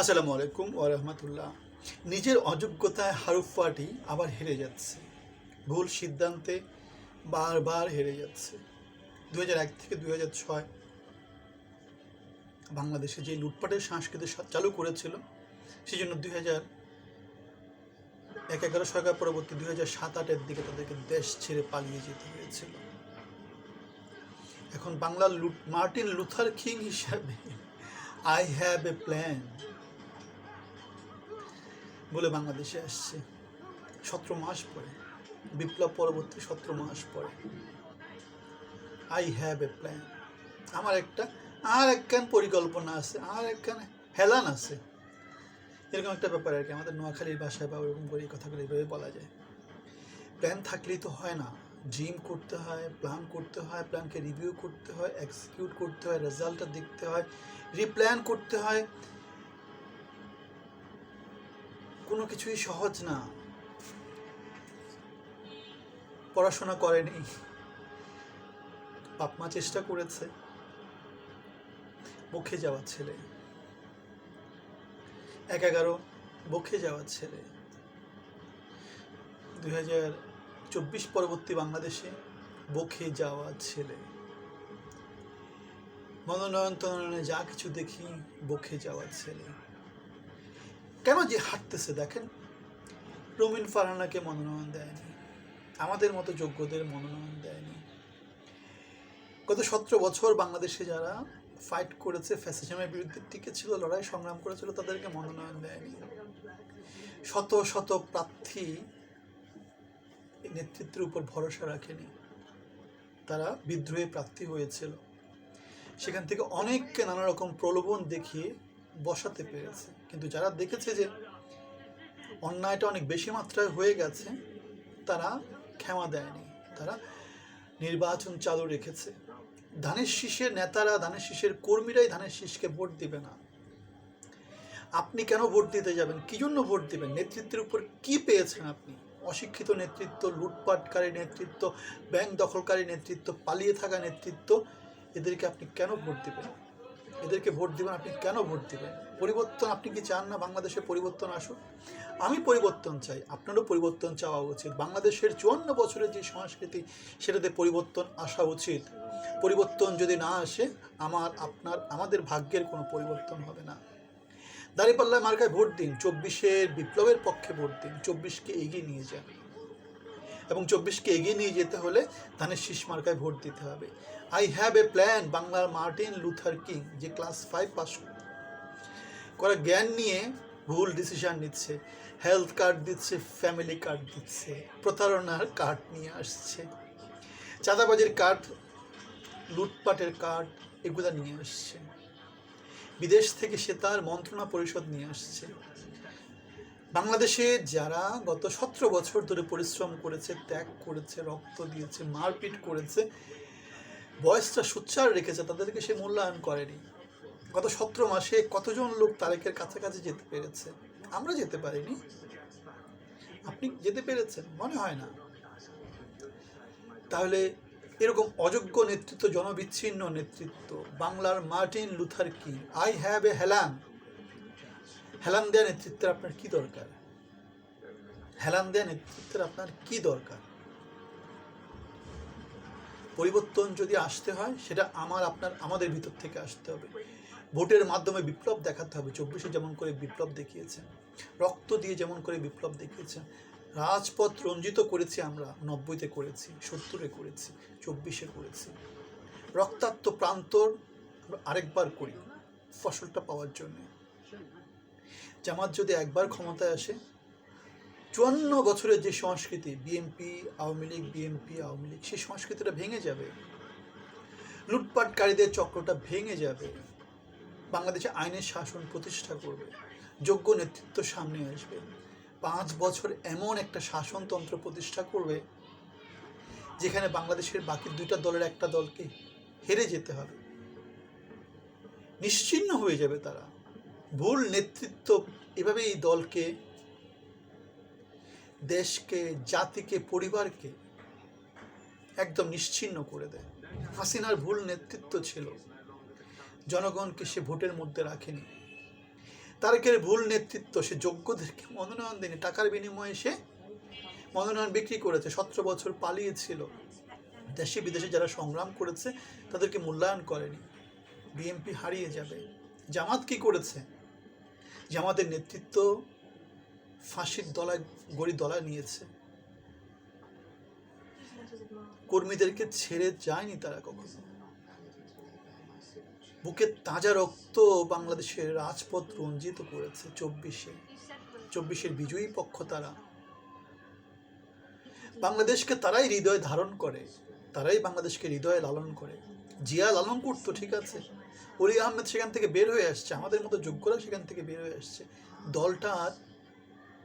আসসালামু আলাইকুম ও রহমতুল্লাহ। নিজের অযোগ্যতায় হারুফ পার্টি আবার হেরে যাচ্ছে। ভুল সিদ্ধান্তে বারবার হেরে যাচ্ছে। দু এক থেকে দু ছয় বাংলাদেশে যে লুটপাটের সংস্কৃতি চালু করেছিল সেই জন্য দুই হাজার এক, এগারো সরকার পরবর্তী দুই হাজার সাত আটের দিকে তাদেরকে দেশ ছেড়ে পালিয়ে যেতে হয়েছিল। এখন বাংলার লুট মার্টিন লুথার কিং হিসাবে আই হ্যাভ এ প্ল্যান বলে বাংলাদেশে আসছে। সতেরো মাস পরে, বিপ্লব পরবর্তী সতেরো মাস পরে। আই হ্যাভ এ প্ল্যান আমার একটা, আর একখান পরিকল্পনা আছে, আর একখান হেলান আছে। এরকম একটা ব্যাপার আর কি, আমাদের নোয়াখালীর ভাষায় বা ওরকম করে এই কথাগুলো এইভাবে বলা যায়। প্ল্যান থাকলেই তো হয় না। জিম করতে হয় প্ল্যান করতে হয় প্ল্যানকে রিভিউ করতে হয় এক্সিকিউট করতে হয় রেজাল্টটা দেখতে হয় রিপ্ল্যান করতে হয়। কোনো কিছুই সহজ না। পড়াশোনা করেনি। বাপ মা চেষ্টা করেছে। বকে যাওয়ার ছেলে। এক এগারো বকে যাওয়ার ছেলে। দুই হাজার চব্বিশ পরবর্তী বাংলাদেশে বকে যাওয়া ছেলে। মনোনয়ন তনয়নে যা কিছু দেখি বকে যাওয়া ছেলে। কেন যে হাঁটতেছে দেখেন? রমিন ফারহানাকে মনোনয়ন দেয়নি। আমাদের মতো যোগ্যদের মনোনয়ন দেয়নি। গত সতেরো বছর বাংলাদেশে যারা ফাইট করেছে ফ্যাসিজমের বিরুদ্ধে টিকে ছিল লড়াই সংগ্রাম করেছিল, তাদেরকে মনোনয়ন দেয়নি। শত শত প্রার্থী নেতৃত্বের উপর ভরসা রাখেনি। তারা বিদ্রোহী প্রার্থী হয়েছিল। সেখান থেকে অনেককে নানা রকম প্রলোভন দেখিয়ে বসাতে পেরেছে। কিন্তু যারা দেখেছে যে অন্যায়টা অনেক বেশি মাত্রায় হয়ে গেছে, তারা ক্ষমা দেয়নি। তারা নির্বাচন চালু রেখেছে। ধানের শীষের নেতারা, ধানের শীষের কর্মীরাই ধানের শীষকে ভোট দিবে না। আপনি কেন ভোট দিতে যাবেন? কি জন্য ভোট দিবেন? নেতৃত্বের উপর কি পেয়েছেন আপনি? অশিক্ষিত নেতৃত্ব, লুটপাটকারী নেতৃত্ব, ব্যাংক দখলকারী নেতৃত্ব, পালিয়ে থাকা নেতৃত্ব, এদেরকে আপনি কেন ভোট দিবেন? এদেরকে ভোট দিবেন, আপনি কেন ভোট দেবেন? পরিবর্তন আপনি কি চান না বাংলাদেশে পরিবর্তন আসুক? আমি পরিবর্তন চাই, আপনারও পরিবর্তন চাওয়া উচিত। বাংলাদেশের চুয়ান্ন বছরের যে সংস্কৃতি, সেটাতে পরিবর্তন আসা উচিত। পরিবর্তন যদি না আসে, আমার, আপনার, আমাদের ভাগ্যের কোনো পরিবর্তন হবে না। দাঁড়িপাল্লায় মার্কায় ভোট দিন, চব্বিশের বিপ্লবের পক্ষে ভোট দিন, চব্বিশকে এগিয়ে নিয়ে যান। এবং চব্বিশকে এগিয়ে নিয়ে যেতে হলে ধানের শীষ মার্কায় ভোট দিতে হবে। আই হ্যাভ এ প্ল্যান বাংলার মার্টিন লুথার কিং যে ক্লাস ফাইভ পাস করা। জ্ঞান নিয়ে ভুল ডিসিশন নিচ্ছে হেলথ কার্ড দিচ্ছে ফ্যামিলি কার্ড দিচ্ছে, প্রতারণার কার্ড নিয়ে আসছে, চাঁদাবাজির কার্ড লুটপাটের কার্ড এগুলা নিয়ে আসছে। বিদেশ থেকে সে তার মন্ত্রণা পরিষদ নিয়ে আসছে। বাংলাদেশে যারা গত সতেরো বছর ধরে পরিশ্রম করেছে, ত্যাগ করেছে, রক্ত দিয়েছে, মারপিট করেছে বয়সটা সুচ্চার রেখেছে, তাদেরকে সে মূল্যায়ন করেনি। গত সতেরো মাসে কতজন লোক তারেকের কাছাকাছি যেতে পেরেছে? আমরা যেতে পারিনি। আপনি যেতে পেরেছেন, মনে হয় না। তাহলে এরকম অযোগ্য নেতৃত্ব, জনবিচ্ছিন্ন নেতৃত্ব, বাংলার মার্টিন লুথার কি, আই হ্যাভ এ হেলান। হেলান দেয়া নেতৃত্বের আপনার কি দরকার? হেলান দেয়া নেতৃত্বের আপনার কি দরকার? পরিবর্তন যদি আসতে হয়, সেটা আমার, আপনার, আমাদের ভিতর থেকে আসতে হবে। ভোটের মাধ্যমে বিপ্লব দেখাতে হবে। চব্বিশে যেমন করে বিপ্লব দেখিয়েছেন, রক্ত দিয়ে যেমন করে বিপ্লব দেখিয়েছেন, রাজপথ রঞ্জিত করেছি আমরা, নব্বইতে করেছি, সত্তরে করেছি, চব্বিশে করেছি। রক্তাক্ত প্রান্তর আরেকবার করি, ফসলটা পাওয়ার জন্যে। জামাত যদি একবার ক্ষমতায় আসে চুয়ান্ন বছরের যে সংস্কৃতি বিএনপি আওয়ামী লীগ বিএনপি আওয়ামী লীগ, সেই সংস্কৃতিটা ভেঙে যাবে। লুটপাটকারীদের চক্রটা ভেঙে যাবে। বাংলাদেশে আইনের শাসন প্রতিষ্ঠা করবে। যোগ্য নেতৃত্ব সামনে আসবে। পাঁচ বছর এমন একটা শাসনতন্ত্র প্রতিষ্ঠা করবে, যেখানে বাংলাদেশের বাকি দুইটা দলের একটা দলকে হেরে যেতে হবে। নিশ্চিন্ন হয়ে যাবে তারা। ভুল নেতৃত্ব এভাবে এই দলকে দেশকে, জাতিকে, পরিবারকে একদম নিশ্চিন্ন করে দেয়। হাসিনার ভুল নেতৃত্ব ছিল। জনগণকে সে ভোটের মধ্যে রাখেনি। তারেকের ভুল নেতৃত্ব, সে যোগ্যদেরকে মনোনয়ন দেয়নি। টাকার বিনিময়ে সে মনোনয়ন বিক্রি করেছে। সতেরো বছর পালিয়েছিল। দেশে বিদেশে যারা সংগ্রাম করেছে, তাদেরকে মূল্যায়ন করেনি। বিএনপি হারিয়ে যাবে। জামাত কি করেছে? জামাতের নেতৃত্ব ফাঁসির দলায়, গড়ি দলায় নিয়েছে। কর্মীদেরকে ছেড়ে যায়নি তারা কখনো। বুকের তাজা রক্ত বাংলাদেশের রাজপথ রঞ্জিত করেছে চব্বিশে। চব্বিশের বিজয়ী পক্ষ তারা। বাংলাদেশকে তারাই হৃদয়ে ধারণ করে, তারাই বাংলাদেশকে হৃদয়ে লালন করে। জিয়া লালন করতো ঠিক আছে। অলি আহমেদ সেখান থেকে বের হয়ে আসছে। আমাদের মতো যোগ্যরা সেখান থেকে বের হয়ে আসছে। দলটা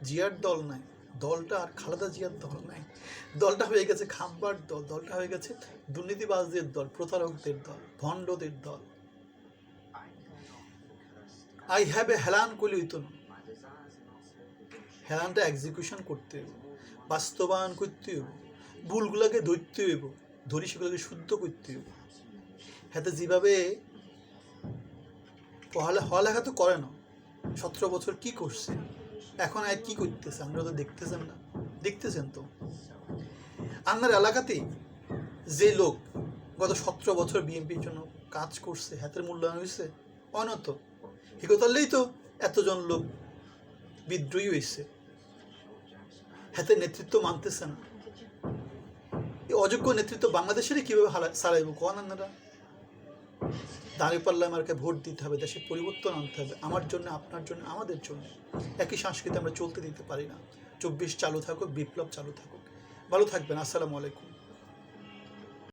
জিয়ার দল নাই, দলটা আর খালেদা জিয়ার দল নাই। দলটা হয়ে গেছে খাম্বার দল, দলটা হয়ে গেছে দুর্নীতিবাজদের দল, প্রতারকদের দল, ভণ্ডদের দল। আই হ্যাভ এ হেলান কলি হইতো না। হেলানটা এক্সিকিউশন করতে হবে বাস্তবায়ন করতে হবে ভুলগুলোকে ধরতে হইব, ধরি সেগুলোকে শুদ্ধ করতে হইব। হাতে যেভাবে পড়ালে, পড়ালেখা তো করে না, সতেরো বছর কি করছে? এখন আর কি করতেছে? আপনারা তো দেখতেছেন না। দেখতেছেন তো? আপনার এলাকাতেই যে লোক গত সতেরো বছর বিএনপির জন্য কাজ করছে, হাতের মূল্যায়ন হয়েছে, অনত। হিকতালেই তো এতজন লোক বিদ্রোহী হয়েছে। হাতের নেতৃত্ব মানতেছে না। অযোগ্য নেতৃত্ব বাংলাদেশেরই কীভাবে হারা সারাইব কোন আপনারা দাঁড়িপাল্লা আমাকে ভোট দিতে হবে, দেশে পরিবর্তন আনতে হবে, আমার জন্য, আপনার জন্য, আমাদের জন্য। একই সংস্কৃতি আমরা চলতে দিতে পারি না। চব্বিশ চালু থাকুক, বিপ্লব চালু থাকুক। ভালো থাকবেন, আসসালামু আলাইকুম।